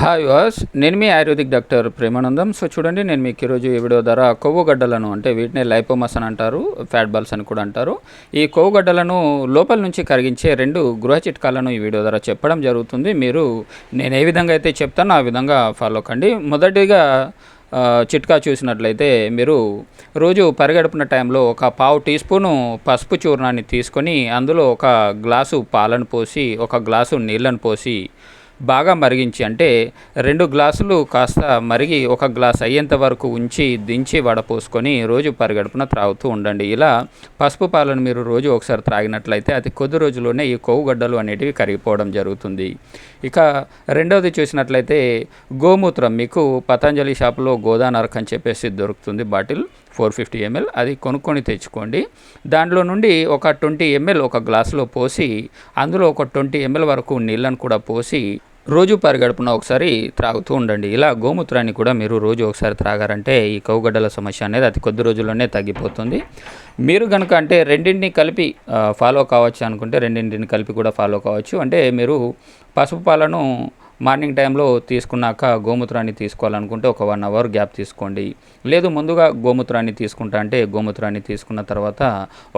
Hi వాస్ నేను మీ ఆయుర్వేదిక్ డాక్టర్ ప్రేమానందం. సో చూడండి నేను మీకు ఈరోజు ఈ వీడియో ద్వారా కొవ్వు గడ్డలను అంటే వీటిని లైపోమస్ అని అంటారు ఫ్యాట్ బాల్స్ అని కూడా అంటారు. ఈ కొవ్వు గడ్డలను లోపల నుంచి కరిగించే రెండు గృహ చిట్కాలను ఈ వీడియో ద్వారా చెప్పడం జరుగుతుంది. మీరు నేను ఏ విధంగా అయితే చెప్తానో ఆ విధంగా ఫాలో కండి. మొదటిగా చిట్కా చూసినట్లయితే మీరు రోజు పరిగడుపున టైంలో ఒక పావు టీ స్పూను పసుపు చూర్ణాన్ని తీసుకొని అందులో ఒక గ్లాసు పాలను పోసి ఒక గ్లాసు నీళ్ళను పోసి బాగా మరిగించి అంటే రెండు గ్లాసులు కాస్త మరిగి ఒక గ్లాస్ అయ్యేంత వరకు ఉంచి దించి వడపోసుకొని రోజు పరిగడుపున త్రాగుతూ ఉండండి. ఇలా పసుపు పాలను మీరు రోజు ఒకసారి త్రాగినట్లయితే అతి కొద్ది రోజుల్లోనే ఈ కొవ్వుగడ్డలు అనేటివి కరిగిపోవడం జరుగుతుంది. ఇక రెండవది చూసినట్లయితే గోమూత్రం మీకు పతంజలి షాపులో గోదానరక్ అని చెప్పేసి దొరుకుతుంది బాటిల్ ఫోర్ ఫిఫ్టీ ఎంఎల్. అది కొనుక్కొని తెచ్చుకోండి. దాంట్లో నుండి ఒక ట్వంటీ ఎంఎల్ ఒక గ్లాసులో పోసి అందులో ఒక ట్వంటీ ఎంఎల్ వరకు నీళ్ళను కూడా పోసి రోజు పరిగడుపున ఒకసారి త్రాగుతూ ఉండండి. ఇలా గోమూత్రాన్ని కూడా మీరు రోజు ఒకసారి త్రాగారంటే ఈ కౌగడ్డల సమస్య అనేది అతి కొద్ది రోజుల్లోనే తగ్గిపోతుంది. మీరు కనుక అంటే రెండింటిని కలిపి ఫాలో కావచ్చు అనుకుంటే రెండింటిని కలిపి కూడా ఫాలో కావచ్చు. అంటే మీరు పసుపు పాలను మార్నింగ్ టైంలో తీసుకున్నాక గోమూత్రాన్ని తీసుకోవాలనుకుంటే ఒక వన్ అవర్ గ్యాప్ తీసుకోండి. లేదు ముందుగా గోమూత్రాన్ని తీసుకుంటా అంటే గోమూత్రాన్ని తీసుకున్న తర్వాత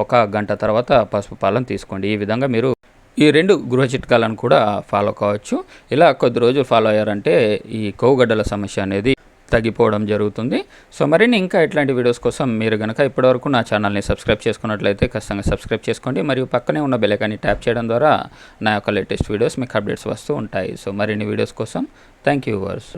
ఒక గంట తర్వాత పసుపు పాలను తీసుకోండి. ఈ విధంగా మీరు ఈ రెండు గృహ చిట్కాలను కూడా ఫాలో కావచ్చు. ఇలా కొద్ది రోజులు ఫాలో అయ్యారంటే ఈ కొవ్వుగడ్డల సమస్య అనేది తగ్గిపోవడం జరుగుతుంది. సో మరిన్ని ఇంకా ఇట్లాంటి వీడియోస్ కోసం మీరు కనుక ఇప్పటివరకు నా ఛానల్ని సబ్స్క్రైబ్ చేసుకున్నట్లయితే ఖచ్చితంగా సబ్స్క్రైబ్ చేసుకోండి. మరియు పక్కనే ఉన్న బెలైకాన్ని ట్యాప్ చేయడం ద్వారా నా యొక్క లేటెస్ట్ వీడియోస్ మీకు అప్డేట్స్ వస్తూ ఉంటాయి. సో మరిన్ని వీడియోస్ కోసం థ్యాంక్ యూ వర్స్